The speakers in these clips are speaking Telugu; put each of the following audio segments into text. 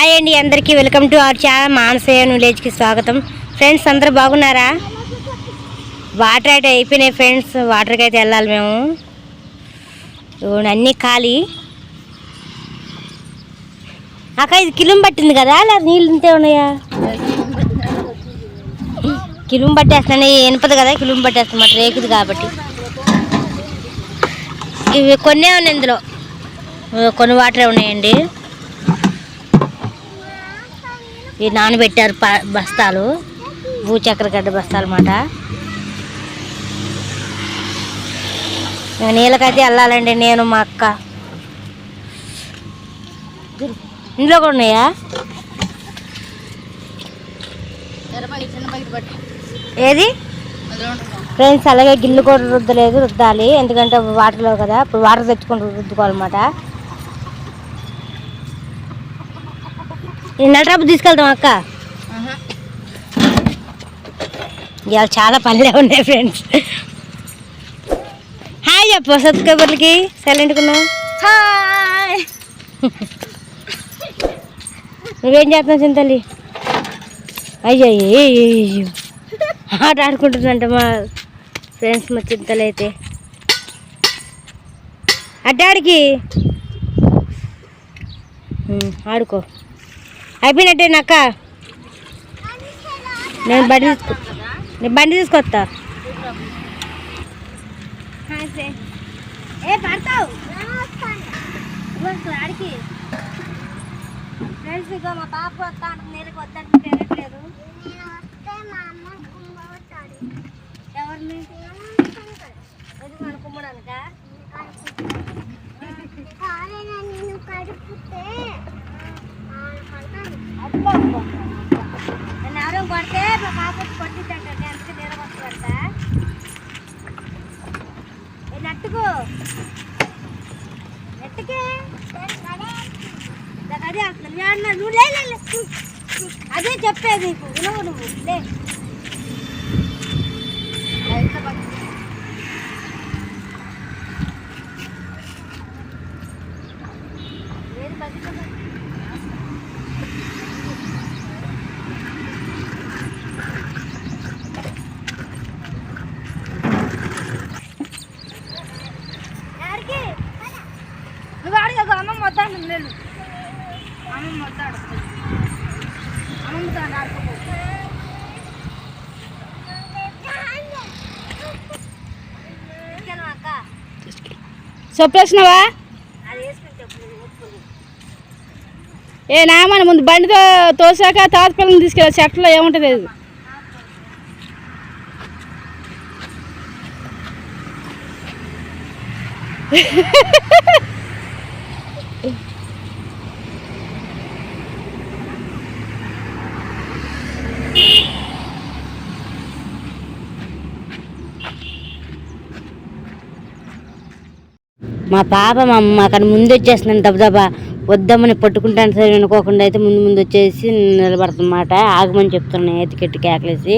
హాయ్ అండి అందరికీ వెల్కమ్ టు అవర్ ఛానల్ మానసయ్య విలేజ్కి స్వాగతం. ఫ్రెండ్స్ అందరూ బాగున్నారా? వాటర్ అయితే అయిపోయినాయి ఫ్రెండ్స్ వాటర్కి అయితే వెళ్ళాలి మేము. అన్నీ ఖాళీ. అక్క ఇది కిలుం పట్టింది కదా లేదా నీళ్ళు ఇంతే ఉన్నాయా? కిలుం పట్టేస్తున్నాయి ఎనపదు కదా కిలుం పట్టేస్తున్నమాట రేకుది కాబట్టి. ఇవి కొన్నే ఉన్నాయి ఇందులో. కొన్ని వాటరే ఉన్నాయండి. ఇవి నానబెట్టారు ప- బస్తాలు భూచక్రగడ్డ బస్తాలు అన్నమాట. నీళ్ళకైతే వెళ్ళాలండి నేను మా అక్క. ఇందులో కూడా ఉన్నాయా? ఏది? ఫ్రెండ్స్ అలాగే గిల్లు కూడా రుద్దలేదు రుద్దాలి. ఎందుకంటే వాటర్లో కదా ఇప్పుడు వాటర్ తెచ్చుకొని రుద్దుకోవాలన్నమాట. ఈ నల్లరాపు తీసుకెళ్తాం అక్క. ఇవాళ చాలా పనులే ఉన్నాయి ఫ్రెండ్స్. హాయ్ చెప్పు సబ్స్క్రైబర్లకి సైలెంట్కున్నావు హాయ్. నువ్వేం చేస్తున్నావు చింతల్లి? అయ్యో. ఆట ఆడుకుంటుందంట మా ఫ్రెండ్స్ మా చింతలు అయితే. అడ్డాడికి ఆడుకో. అయిపోయినట్టే నక్క నేను బండి తీసుకు నేను బండి తీసుకొస్తా. ఏ పడతావు? ఆడికి. ఫ్రెండ్స్ మా పాప వస్తా అంటుంది నీళ్ళకి వద్దంటే తినట్లేదు. ఎవరిని అబ్బా అబ్బా. నన్ను ఎవరో కొడితే మా పాప కొట్టిద్దంట అందుకే నీళ్ళకి వస్తుందంట ఏ నెట్టుకే నాకు అదే అసలు నువ్వు లే అదే చెప్పేది నీకు వినవు నువ్వు లే ఏది బకెట్లో? ఎవరికి? నువ్వు ఆడిగా అమ్మమ్మ వద్దాను నేను అమ్మమ్మ వద్ద అమ్మమ్మతో ఆడుకోపో తీసుకెళ్ళమా చెప్పేసినావా ఏ నామని ముందు బండితో తోసాక తాత పిల్లల్ని తీసుకెళ్ళి చెట్లో ఏముంటుంది అది Ha ha ha! మా పాప మా అక్కడ ముందు వచ్చేస్తున్నాను దబదబా. వద్దామని పట్టుకుంటాను సరే అనుకోకుండా అయితే ముందు ముందు వచ్చేసి నిలబడుతుందన్నమాట. ఆగమని చెప్తున్నాను ఎతికెట్టి కేకలేసి.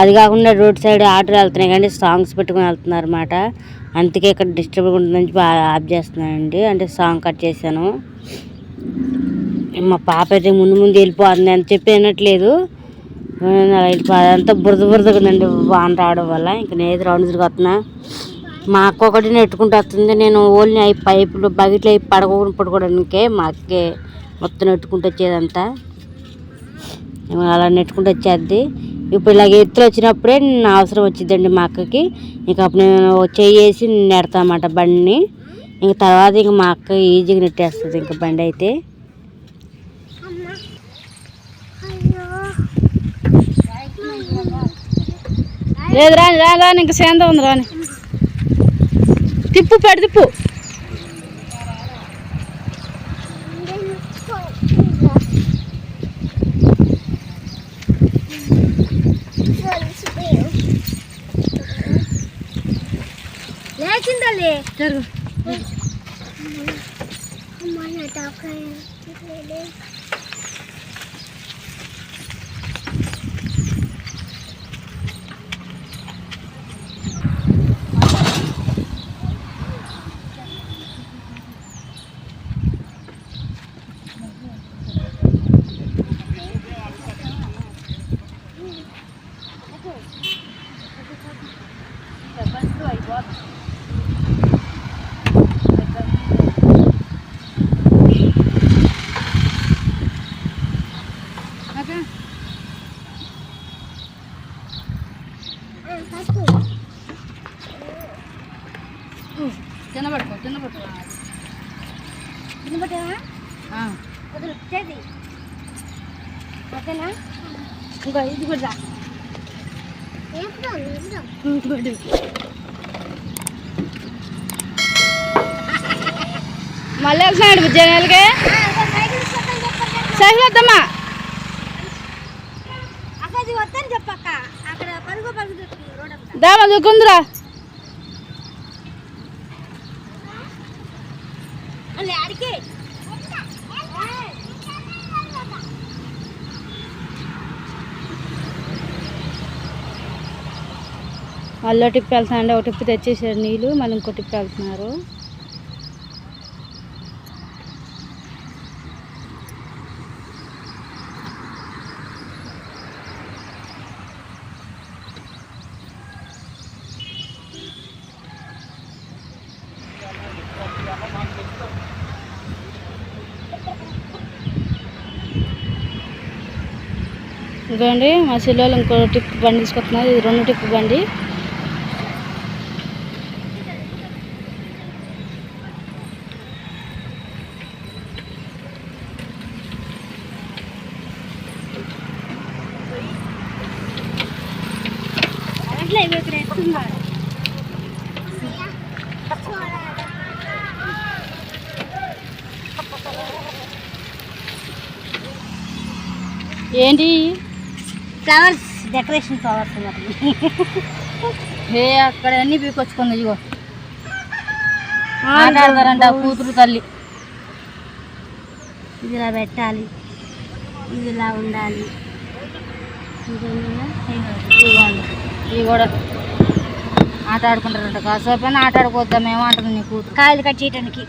అది కాకుండా రోడ్ సైడ్ ఆటోలు వెళ్తున్నాయి కానీ సాంగ్స్ పెట్టుకుని వెళ్తున్నారు అనమాట అందుకే ఇక్కడ డిస్టర్బ్ ఉంటుందని చెప్పి ఆఫ్ చేస్తున్నానండి. అంటే సాంగ్ కట్ చేశాను. మా పాప అయితే ముందు ముందు వెళ్ళిపోతుంది అని చెప్పి వినట్లేదు. అలా వెళ్ళిపోతుంది. అంతా బురద బురదగా ఉందండి వాన రావడం వల్ల. ఇంకా నేను రౌండ్ తిరిగి మా అక్క ఒకటి నెట్టుకుంటూ వస్తుంది. నేను ఓన్లీ అవి పైపులు బకెట్లు అవి పడకుండా పడుకోవడానికే మా అక్కే మొత్తం నెట్టుకుంటూ వచ్చేదంతా. అలా నెట్టుకుంటూ వచ్చేది ఇప్పుడు ఇలాగ ఎత్తులు వచ్చినప్పుడే నా అవసరం వచ్చిందండి మా అక్కకి. ఇంక అప్పుడు నేను చేసి నెడతామాట బండిని. ఇంక తర్వాత ఇంక మా అక్క ఈజీగా నెట్టేస్తుంది ఇంక బండి అయితే. లేదు రాని రాని రాని ఇంకా సేంద ఉంది రాని. తిప్పు పెడి తిప్పు. లేచిందల్లి జరుగు. వచ్చేది. ఓకేనా? ఇంకో ఇది కూడా ఇంకోటి. మళ్ళీ వెళ్తున్నాడు విజయనగరకే సైకిల్ వద్దమ్మా. అక్కడ వద్దని చెప్పక్క అక్కడ పరుగు పరుగు రోడ్ అంతా దామా దుక్కుందిరా మళ్ళీ ఆడికి మళ్ళీ టిప్పి వెళ్తున్నాండి ఒక టిప్పి తెచ్చేసారు నీళ్ళు మళ్ళీ ఇంకో టిప్పి వెళ్తున్నారు. ఇంకోండి మా చెల్లెలు ఇంకో టిప్ బండి తీసుకొస్తున్నారు. ఇది రెండు టిప్ బండి. ఏంటి? ఫ్లవర్స్ డెకరేషన్ ఫ్లవర్స్ ఏ అక్కడ అన్ని పీకొచ్చుకుంది ఇగో మాట్లాడతారంట కూతురు తల్లి. ఇది ఇలా పెట్టాలి. ఇది ఇలా ఉండాలి. ఇవి కూడా ఆట ఆడుకుంటారంట. కాసేపు అయినా ఆట ఆడుకోవద్దాం మేము అంటుంది నీ కూతురు. కాయలు కట్ చేయడానికి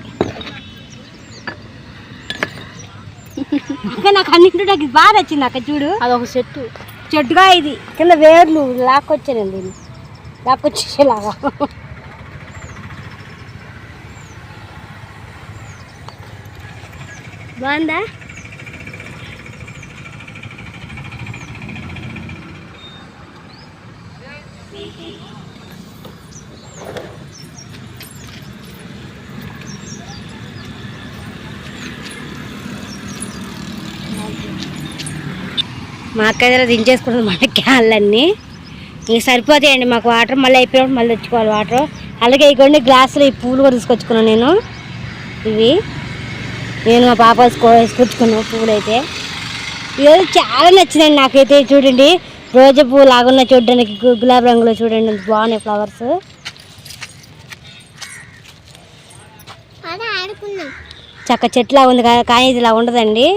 అక్క నాకు అన్నింటి నాకు ఇది బాగా నచ్చింది అక్క చూడు. అదొక చెట్టు చెట్టుగా ఇది. కింద వేర్లు లాక్కొచ్చాను దీన్ని? లాక్కొచ్చేలాగా బాగుందా? మా అక్క దగ్గర దించేసుకున్నది మన క్యాన్లన్నీ. ఇంక సరిపోతాయండి మాకు వాటర్ మళ్ళీ అయిపోయినప్పుడు మళ్ళీ తెచ్చుకోవాలి వాటర్. అలాగే ఇగోండి గ్లాసులు ఈ పూలు కూడా తీసుకొచ్చుకున్నాను నేను. ఇవి. నేను మా పాప వేసుకో వేసుకొచ్చుకున్నాను పూలు అయితే. ఈరోజు చాలా నచ్చిందండి నాకైతే చూడండి. రోజా పువ్వు లాగున్న చూడడానికి గులాబీ రంగులో చూడండి బాగున్నాయి ఫ్లవర్స్. చక్క చెట్లా ఉంది కానీ ఇది ఇలా ఉండదండి.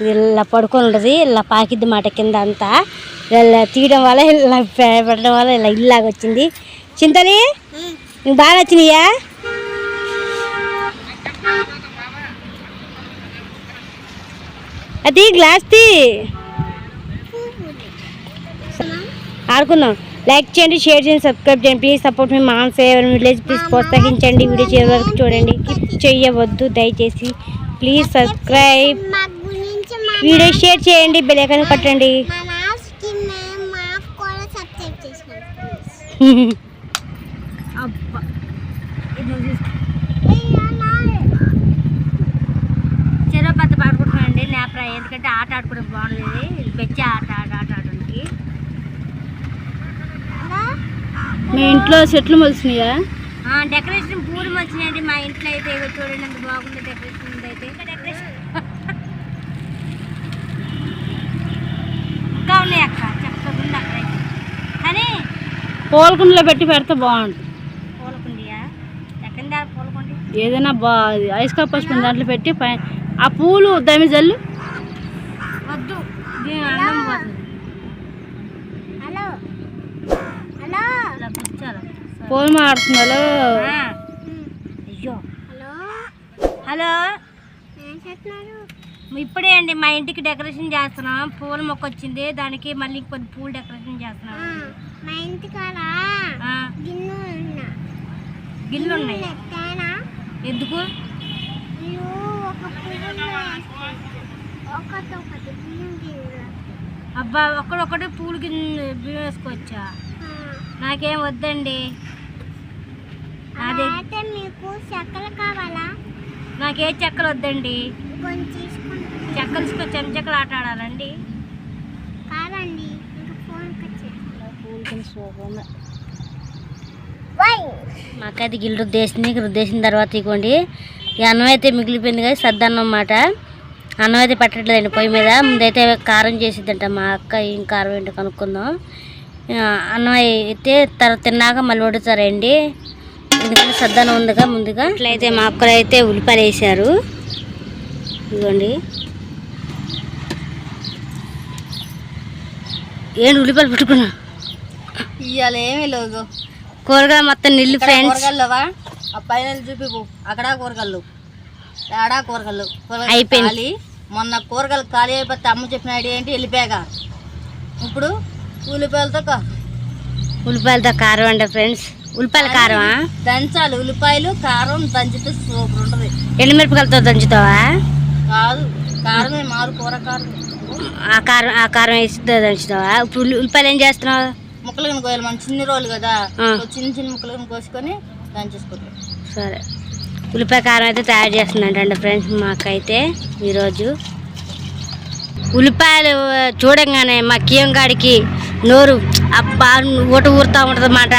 ఇలా పడుకొని ఉంటుంది ఇలా పాకిద్ది మాట కింద అంతా. ఇలా తీయడం వల్ల ఇలా పె- పెట్టడం వల్ల ఇలా ఇల్లాగా వచ్చింది. చింతని నీకు బాగా వచ్చినాయా అది గ్లాస్ తీ. ఆడుకుందాం. లైక్ చేయండి షేర్ చేయండి సబ్స్క్రైబ్ చేయండి. ప్లీజ్ సపోర్ట్ మీ మామ్ ఫేవర్ విలేజ్. ప్లీజ్ ప్రోత్సహించండి వీడియో చేయవరకు వరకు చూడండి. స్కిప్ చేయవద్దు దయచేసి. ప్లీజ్ సబ్స్క్రైబ్ వీడియో షేర్ చేయండి బెల్ ఐకాన్ కొట్టండి. చెరువు పెద్ద పాడుకుంటున్నానండి నేపరా ఎందుకంటే ఆట ఆడుకోవడం బాగుండేది. బెచ్చ ఆట ఆట ఆట ఆడడానికి. మీ ఇంట్లో చెట్లు మొలిసినాయా ఆ, డెకరేషన్ పూలు వచ్చినాయండి మా ఇంట్లో అయితే చూడండి ఎంత బాగుంది డెకరేషన్ ఉంది అయితే ఇంకా డెకరేషన్ ఇంకా ఉన్నాయి అక్క చక్కగా ఉంది అక్కడైతే కానీ పూలకుండలో పెట్టి పెడితే బాగుంటుంది పూలకుండియా? ఎక్కడ దాని పూలకుండి? ఏదైనా బా ఐస్ కప్ పసుపు దాంట్లో పెట్టి పై ఆ పూలు దమి జల్లు. వద్దు. హలో. హలో. పూలు మాడుతున్నారు అయ్యో. హలో. హలో. ఇప్పుడే అండి మా ఇంటికి డెకరేషన్ చేస్తున్నాం. పూల మొక్క వచ్చింది. దానికి మళ్ళీ కొన్ని పూలు డెకరేషన్ చేస్తున్నాం. మా ఉన్నా. గిన్నెలు ఉన్నాయి. ఎందుకు? అబ్బా ఒక్కడొక్కటి పూలు గిన్నె బియ్యం వేసుకోవచ్చా నాకేం వద్దండి? మీకు చెక్కలు కావాలా? నాకే చెక్కలు వద్దండి. చెక్కలు తీసుకొని చెంచక్కలు ఆట ఆడాలండి? కాదండి మాకైతే గిల్లు రుద్దేసింది రుద్దేసిన తర్వాత ఇవ్వండి ఈ అన్నం అయితే మిగిలిపోయింది కదా సద్దన్నం అన్నమాట. అన్నం అయితే పెట్టట్లేదండి పొయ్యి మీద. ముందైతే కారం చేసిద్దంట మా అక్క ఏం కారం ఏంటో కనుక్కుందాం. అన్నం అయితే తర్వాత తిన్నాక మళ్ళీ వండుతారండి. ఎందుకంటే సద్దన్నం ఉందిగా ముందుగా. ఇట్లయితే మా అక్కలు అయితే ఉల్లిపాయలు వేసారు ఇదిగోండి. ఏంటి ఉల్లిపాయలు పెట్టుకున్నా? ఇవాళ ఏమీ లేదు కూరగాయలు మొత్తం నిల్లు ఫ్రెండ్స్ ఆ పైన చూపిపు అక్కడ కూరగాయలు. ఆడా కూరగాయలు? కూరగాయలు అయిపోయింది. మొన్న కూరగాయలు ఖాళీ అయిపోతే అమ్మ చెప్పిన ఐడియా ఏంటి? వెళ్ళిపోయాక ఇప్పుడు ఉల్లిపాయలతో ఉల్లిపాయలతో కారం అంట ఫ్రెండ్స్ ఉల్లిపాయల కారమా దంచాలి ఉల్లిపాయలు కారం దంచితే సూపర్ ఉంటుంది. ఎండుమిరపకాయలతో దంచుతావా? కాదు కారమే మారు కూర కారం. ఆ కారం ఆ కారం వేసి దంచుతావా? ఇప్పుడు ఉల్లి- ఉల్లిపాయలు ఏం చేస్తున్నావు? ముక్కలు కోయాలి మన చిన్న రోలు కదా. చిన్న చిన్న ముక్కలు కోసుకొని దంచేసుకుంటాం. సరే. ఉల్లిపాయ కారం అయితే తయారు చేస్తుందంట ఫ్రెండ్స్ మాకైతే ఈరోజు. ఉల్లిపాయలు చూడంగానే మా కియం గాడికి నోరు అబ్బా ఊట ఊరుతూ ఉంటుంది అన్నమాట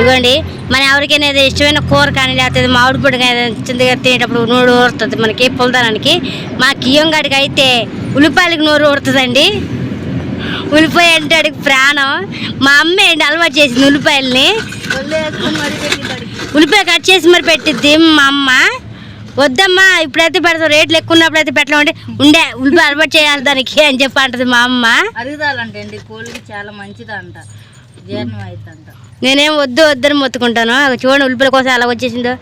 ఇవ్వండి మన ఎవరికైనా ఏదో ఇష్టమైన కూర కానీ లేకపోతే మామిడి పొడి కానీ చింతగా తినేటప్పుడు నూరు ఊరుతుంది మనకి పులదానానికి. మా కియం గాడికి అయితే ఉల్లిపాయలకి నూరు ఊరుతుందండి. ఉల్లిపాయ అంటే అడిగి ప్రాణం. మా అమ్మ ఏంటి అలవాటు చేసింది ఉల్లిపాయల్ని? ఉల్లిపాయ కట్ చేసి మరి పెట్టిద్ది మా అమ్మ. వద్దమ్మా ఇప్పుడైతే పెడతాం రేట్లు ఎక్కువ ఉన్నప్పుడు అయితే పెట్టలేమంటే ఉండే ఉల్లిపాయ అలవాటు చేయాలి దానికి అని చెప్పి అంటది మా అమ్మ. అరుగుదాలంటే అండి కోళ్ళకి చాలా మంచిదంట జీర్ణం అవుతుందంట. నేనేం వద్దు వద్దని మొత్తుకుంటాను. చూడండి ఉల్లిపాయల కోసం అలా వచ్చేసిందో.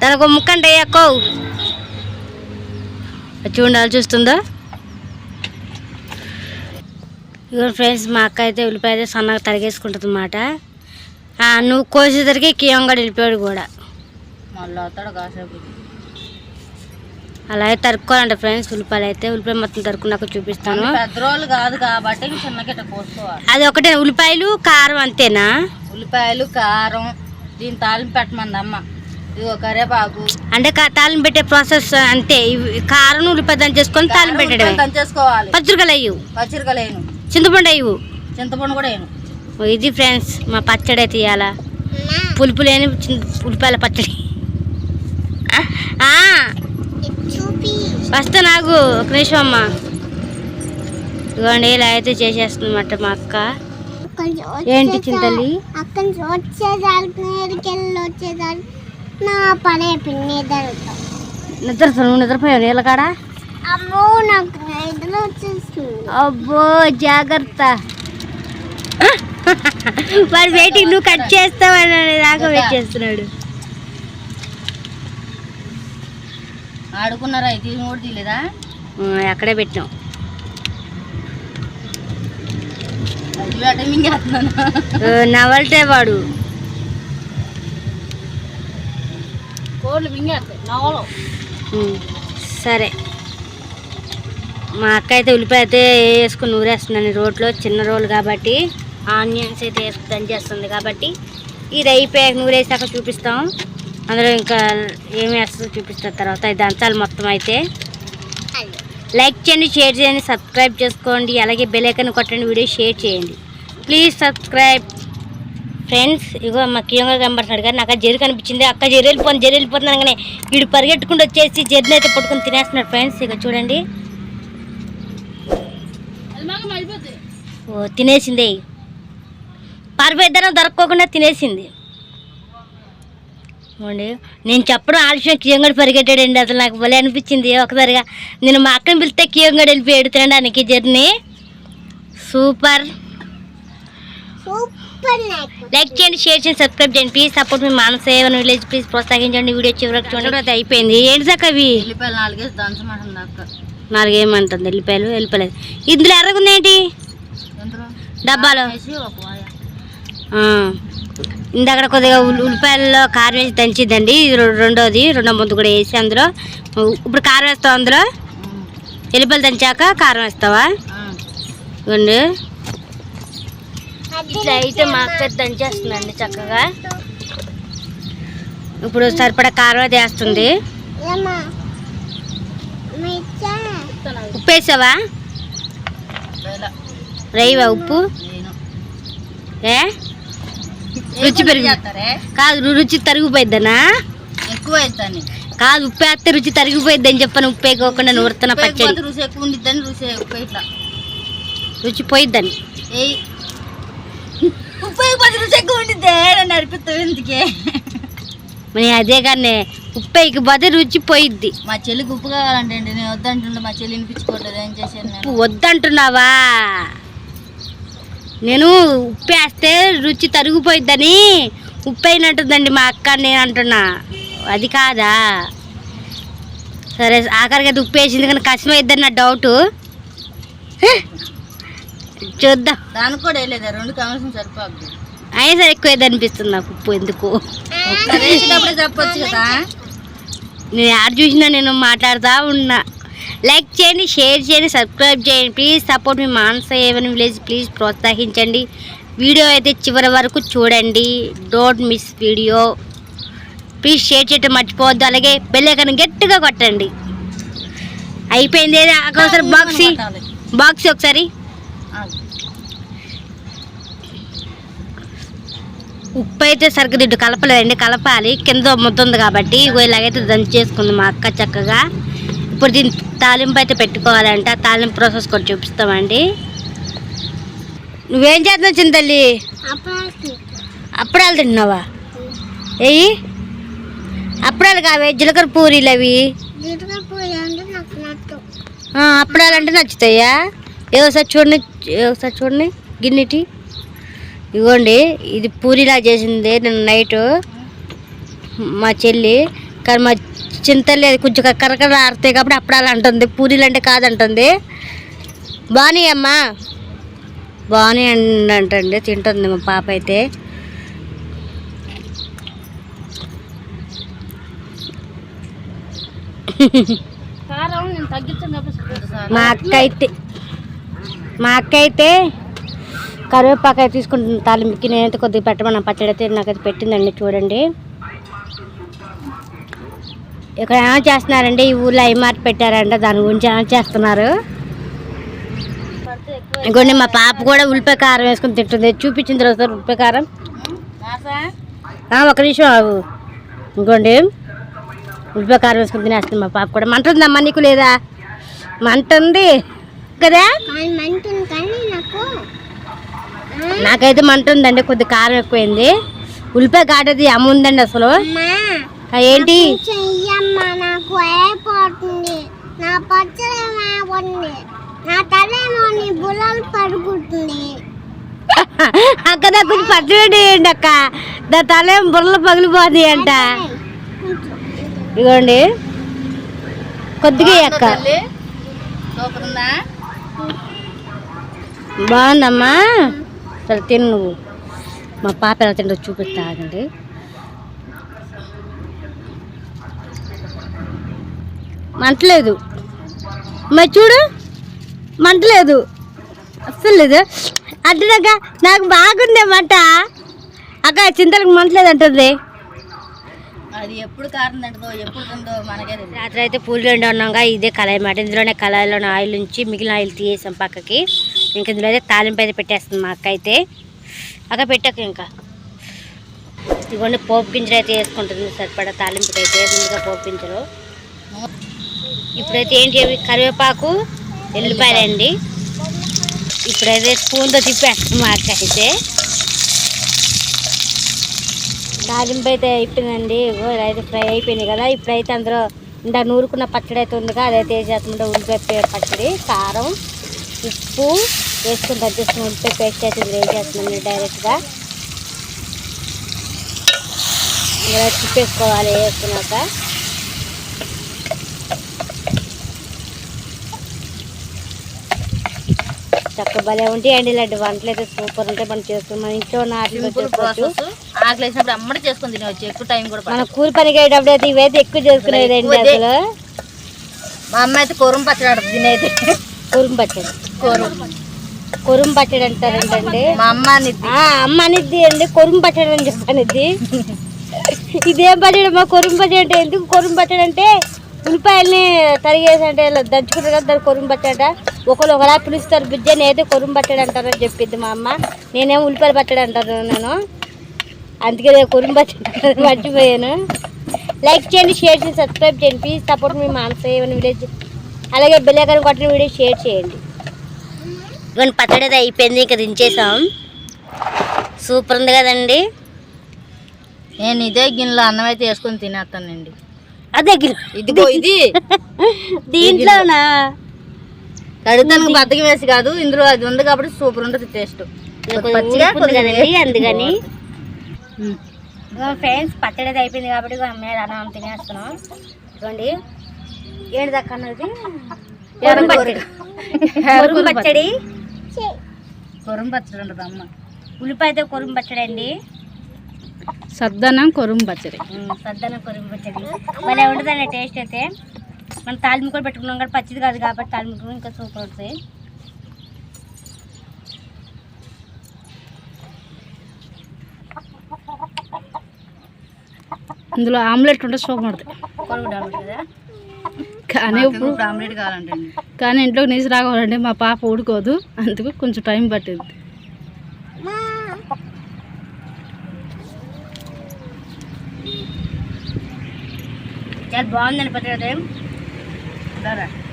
దానికి ఒక ముక్క అంటే ఎక్కువ చూడండి అలా చూస్తుందో. ఇగో ఫ్రెండ్స్ మా అక్క అయితే ఉల్లిపాయ అయితే సన్నగా తరిగేసుకుంటుంది అన్నమాట నువ్వు కోసేసరికి కియంగా వెళ్ళిపోయాడు కూడా. మళ్ళీ అవుతాడు కాసేపు. అలాగే తరుక్కోవాలంట ఫ్రెండ్స్. ఉల్లిపాయలు అయితే ఉల్లిపాయ మొత్తం తరుక్కున్నాక చూపిస్తాను. పెద్ద రోజులు కాదు కాబట్టి కోసుకోవాలి. అది ఒకటే ఉల్లిపాయలు కారం అంతేనా? ఉల్లిపాయలు కారం దీని తాలింపు పెట్టమంది అమ్మ ఇది ఒక కరేపాకు అంటే కా- తాలింపు పెట్టే ప్రాసెస్ అంతే. ఇవి కారం ఉల్లిపాయ దాన్ని చేసుకొని తాలింపు పెట్టడమే. దంచేసుకోవాలి పచ్చడికలు అయ్యు. పచ్చిరకలేను చింతపండు అయ్యు. చింతపండు కూడా వేయను. ఇది ఫ్రెండ్స్ మా పచ్చడి అయితే అమ్మా. పులుపు లేని ఉల్లిపాయల పచ్చడి. వస్తా నాకు ఒక నిమిషం అమ్మ. ఇదిగోండి ఇలా అయితే చేసేస్తుందన్నమాట మా అక్క. ఏంటి చింతలి? అక్కడి నుంచి వచ్చేదానికి వచ్చేదానికి నా పని అయిపోయింది నిద్రతో నిద్రతో నువ్వు నిద్రపోయావు నీళ్ళ కాడ? అమ్మో నాకు నిద్ర వచ్చేస్తుంది అబ్బో జాగ్రత్త. వాడు వెయిటింగ్ నువ్వు కట్ చేస్తావని దాకా వెయిట్ చేస్తున్నాడు? ఆడుకున్నారా? ఇది కూడా తీయలేదా? అక్కడే పెట్టినాం. ఆ, నవలటే వాడు. కోళ్ళు మింగేస్తాయి నవలు. ఉమ్, సరే. మా అక్క అయితే ఉల్లిపాయ అయితే వేసుకుని నూరేస్తున్నాను రోట్లో చిన్న రోలు కాబట్టి ఆనియన్స్ అయితే వేసుకుని దంచేస్తుంది కాబట్టి ఇది అయిపోయాక నూరేసాక చూపిస్తాం. అందులో ఇంకా ఏమి వేస్తుందో చూపిస్తారు తర్వాత ఇది దంచాలి మొత్తం అయితే. లైక్ చేయండి షేర్ చేయండి సబ్స్క్రైబ్ చేసుకోండి అలాగే బెల్ ఐకాన్ కొట్టండి వీడియో షేర్ చేయండి. Please subscribe. ఫ్రెండ్స్ ఇగో మా కియంగా కనబడుతున్నాడు కానీ నాకు జరి కనిపించింది. అక్క జరి వెళ్ళిపోతుంది జరి వెళ్ళిపోతుంది అనగానే వీడు పరిగెట్టుకుంటూ వచ్చేసి జర్ని అయితే పట్టుకొని తినేస్తున్నాడు ఫ్రెండ్స్. ఇక చూడండి. ఓ తినేసింది. పారిపోయిద్దరం దొరక్కోకుండా తినేసింది. చూడండి నేను చెప్పడం ఆలస్యం కియంగడు పరిగెట్టాడండి. అసలు నాకు భలే అనిపించింది. ఒకసారిగా నేను మా అక్కని పిలిస్తే కియంగడు వెళ్ళిపోయాడు తినడానికి జర్నీ. సూపర్. సూపర్ నాకు లైక్ చేయండి షేర్ చేయండి సబ్స్క్రైబ్ చేయండి. Please support me Manasa A one village please ప్రోత్సహించండి. వీడియో చివరికి చూడండి. అది అయిపోయింది. ఏంటి దాకా అవి నాలుగేమంటుంది వెళ్ళిపోయాలు వెళ్ళిపోలేదు ఇందులో ఎర్రగుంది ఏంటి? ఎందులో డబ్బాలో. ఇందాక కొద్దిగా ఉల్లి- ఉల్లిపాయల్లో కారం వేసి దంచిద్దండి. ఇది రెండోది రెండో ముందు కూడా వేసి అందులో ఇప్పుడు కారం వేస్తావు అందులో. ఎల్లిపాయలు దంచాక కారం వేస్తావా. ఇవ్వండి. ఇట్లా అయితే మా అక్క దంచేస్తుందండి చక్కగా. ఇప్పుడు సరిపడా కారం అది వేస్తుంది. మీ వేసావా? రైవా ఉప్పు? ఏ? రుచి పెరుగు. కాదు రుచి తరిగిపోయిద్దనా? ఎక్కువ అవుతాను కాదు ఉప్పు వేస్తే రుచి తరిగిపోయిద్ది అని చెప్పను. ఉప్పు వేయకోకుండా నూరుతున్న పచ్చడి. రుచి ఎక్కువ ఉండిద్దని రుచి ఉప్పు ఇట్లా. రుచి పోయిద్దని. ఉప్పు రుచి ఎక్కువ ఉండిద్దే. నడిపిస్తావు ఎందుకే? మరి అదే కానీ ఉప్పు వేయకపోతే రుచి పోయిద్ది. మా చెల్లికి ఉప్పు కావాలంటే నేను వద్దంటుండే మా చెల్లి వినిపించుకోవట్లేదు. ఏం చేశాను నేను? ఉప్పు వద్దంటున్నావా? నేను ఉప్పు వేస్తే రుచి తరిగిపోయిద్దని ఉప్పు అయినట్టుందండి మా అక్క నేను అంటున్నా. అది కాదా? సరే ఆఖరికి అది ఉప్పు వేసింది కానీ కష్టమైద్దని నా డౌట్. చూద్దాం. దానికి కూడా వేయలేదు రెండు కావాల్సిన సరిపోద్ది. అయినా సరే ఎక్కువ అనిపిస్తుంది నాకు ఉప్పు ఎందుకు? చెప్పొచ్చు కదా? నేను యాడ్ చూసినా నేను మాట్లాడుతూ ఉన్నా. లైక్ చేయండి షేర్ చేయండి సబ్స్క్రైబ్ చేయండి. Please support me Manasa A one village please ప్రోత్సహించండి. వీడియో అయితే చివరి వరకు చూడండి. Don't miss video please share చేయటం మర్చిపోవద్దు. అలాగే బెల్ ఐకాన్ గట్టిగా కొట్టండి. అయిపోయింది ఏదో ఒకసారి బాక్స్. బాక్స్ ఒకసారి. ఉప్పు అయితే సరిగ్గా దిడ్డు కలపలేదండి. కలపాలి. కింద ముద్ద ఉంది కాబట్టి ఇలాగైతే దంచి చేసుకుంది మా అక్క చక్కగా. ఇప్పుడు దీని తాలింపు అయితే పెట్టుకోవాలంట. తాలింపు ప్రాసెస్ కూడా చూపిస్తామండి. నువ్వేం చేస్తున్నావు చింతల్లి? తల్లి అప్పడాలు తింటున్నావా ఏయి అప్పడాలు కావే జీలకర్ర పూరీలు అవి. జీడిగా అంటే అప్పడాలు అంటే నచ్చుతాయా? ఏ ఒకసారి చూడండి ఏ ఒకసారి చూడండి గిన్నెటి. ఇవ్వండి ఇది పూరిలా చేసింది నిన్న నైట్ మా చెల్లి. కానీ మా చింతలే కొంచెం కరకర ఆడతాయి కాబట్టి అప్పడాలు అంటుంది. పూరీలు అంటే కాదంటుంది. బాగున్నాయి అమ్మా? బాగున్నాయి అంటండి తింటుంది మా పాప అయితే. మా అక్క అయితే మా అక్క అయితే కరివేపాకు తీసుకుంటుంది తాలింపుకి. నేనైతే కొద్దిగా పెట్టమన్నా పచ్చడి అయితే నాకైతే పెట్టిందండి చూడండి. ఇక్కడ ఏమో చేస్తున్నారంటే ఈ ఊళ్ళో ఐమార్ట్ పెట్టారంట దాని గురించి ఏమో చేస్తున్నారు. ఇంకోండి మా పాప కూడా ఉల్లిపాయ కారం వేసుకుని తింటుంది. చూపించిన తర్వాత ఉల్లిపాయ కారం. ఒక నిమిషం ఆగు. ఇంకోండి ఉల్లిపాయ కారం వేసుకొని తినేస్తుంది మా పాప కూడా. మంటుందమ్మా నీకు లేదా? మంట ఉంది కదా? నాకైతే మంట ఉందండి కొద్ది కారం ఎక్కువైంది. ఉల్లిపాయ ఘాటది అమ్మ ఉందండి అసలు. ఏంటి చెయ్యమ్మా నాకు అయిపోతుంది. నా నా తలేమో నీ బుల్లలు పడుకుంటుంది అక్క నాకు కొంచెం పచ్చడి వేయండి అక్క? దా తల బుర్రలు పగిలిపోతుంది అంట. ఇదిగోండి కొద్దిగా అక్క. బాగుందమ్మా. సరే తిను నువ్వు. మా పాప ఎలా తింటో చూపిస్తా ఆగండి. మంటలేదు. మరి చూడు మంటలేదు. అస్సలు లేదు. అంటే నాకు బాగుంది మంట అక్క చింతలకు మంటలేదు అంటుంది అది ఎప్పుడు కారం తింటుందో ఎప్పుడు మనకే రాత్రి అయితే పూలు రెండు ఉన్నాగా ఇదే కళాయి మాట. ఇందులోనే కళాయిలోనే ఆయిల్ నుంచి మిగిలిన ఆయిల్ తీసేసాం పక్కకి. ఇంక ఇందులో అయితే తాలింపు అయితే పెట్టేస్తుంది మా అక్క అయితే. అక్క పెట్టాక ఇంకా. ఇదిగోండి పోపు గింజలు అయితే వేసుకుంటుంది సరిపడా తాలింపుకి అయితే ముందుగా పోపు గింజలు. ఇప్పుడైతే ఏంటి అవి? కరివేపాకు ఎల్లిపాయలండి. ఇప్పుడైతే స్పూన్తో తిప్పేస్తాం మాకైతే. అక్క అయితే అయితే అయిపోయిందండి అయితే ఫ్రై అయిపోయింది కదా. ఇప్పుడైతే అందులో ఇంకా నూరుకున్న పచ్చడి అయితే ఉందిగా అదైతే వేసేస్తుంటే ఉల్లిపాయ పచ్చడి కారం ఉప్పు వేసుకుని తగ్గిస్తున్న ఉల్లిపాయ పేస్ట్ అయితే ఏం వేసేస్తున్నాను డైరెక్ట్గా. ఇలా తిప్పేసుకోవాలి వేసుకున్నాక. చక్క భలే ఉంటాయండి ఇలాంటి వంటలు అయితే సూపర్ ఉంటాయి. మనం చేసుకుని మన ఇంట్లో నాటిలో సింపుల్ చేసుకోవచ్చు. ఆకలి వేసినప్పుడు అమ్మడి చేసుకొని తినవచ్చు ఎక్కువ టైం కూడా మన పట్టదు. కూలి పనికి అయ్యేటప్పుడు అయితే ఇవైతే ఎక్కువ చేసుకునేదండి ఎక్కువ అసలు? మా అమ్మ అయితే కూరం పచ్చడి ఆడుతుంది తినైతే కురుం పచ్చడి. కూరం. కురుం పచ్చడి అంటారంటండి మా అమ్మ అనిద్ది. ఆ, అమ్మ అనిద్ది అండి. కొరుం పచ్చడి అని చెప్పనిద్ది ఇదేం పచ్చడి మా కొరుం పచ్చడి అంటే ఎందుకు? కొరుం పచ్చడి అంటే ఉల్లిపాయల్ని తరిగేసి అంటే ఇలా దంచుకుంటారు కదా దాన్ని కొరుము పచ్చట ఒకరు ఒకలా పిలుస్తారు బిడ్డ నేనైతే కొరుము పచ్చడి అంటారని చెప్పింది మా అమ్మ. నేనేమో ఉల్లిపాయలు పచ్చడి అంటాను నేను అందుకే నేను అంటాను, మర్చిపోయాను. లైక్ చేయండి షేర్ చేయండి సబ్స్క్రైబ్ చేయండి. ప్లీజ్ సపోర్ట్ మీ మానస ఏమైనా విలేజ్ అలాగే బెల్లైకన్ కొట్టిన వీడియో షేర్ చేయండి. ఇవన్నీ పచ్చడి అయితే అయిపోయింది ఇంకా దించేసాం. సూపర్ ఉంది కదండి. నేను ఇదే గిన్నెలో అన్నం అయితే వేసుకొని తినేస్తానండి. అదే గిన్నె. ఇదిగో ఇది. దీంట్లోనా? కడుగుతానికి బద్దకి వేసి కాదు ఇందులో అది ఉంది కాబట్టి సూపర్ ఉంటుంది టేస్ట్ పచ్చిగా అందుకని. ఫ్రెండ్స్ పచ్చడి అయిపోయింది కాబట్టి అమ్మాయి అన్నం తినేస్తున్నాం. ఇదిగోండి. ఏంటి దక్క అన్నది పచ్చడి. కొరం పచ్చడి ఉంటుంది అమ్మ. ఉల్లిపాయతో కొరుము పచ్చడి అండి. సద్దనం కొరం పచ్చడి. సద్దన కొరుము పచ్చడి. భలే ఉంటుందండి టేస్ట్ అయితే. మనం తాలింపు కూడా పెట్టుకున్నాం కానీ పచ్చిది కాదు కాబట్టి తాలింపు ఇంకా సూపర్ ఉంటుంది ఇందులో ఆమ్లెట్ ఉంటే సూపర్ ఉంటుంది. కానీ ఇప్పుడు ఆమ్లెట్ కావాలంటే కానీ ఇంట్లోకి నీసు రావాలంటే మా పాప ఊడుకోదు. అందుకు కొంచెం టైం పట్టింది. చాలా బాగుందండి పచ్చడి అయితే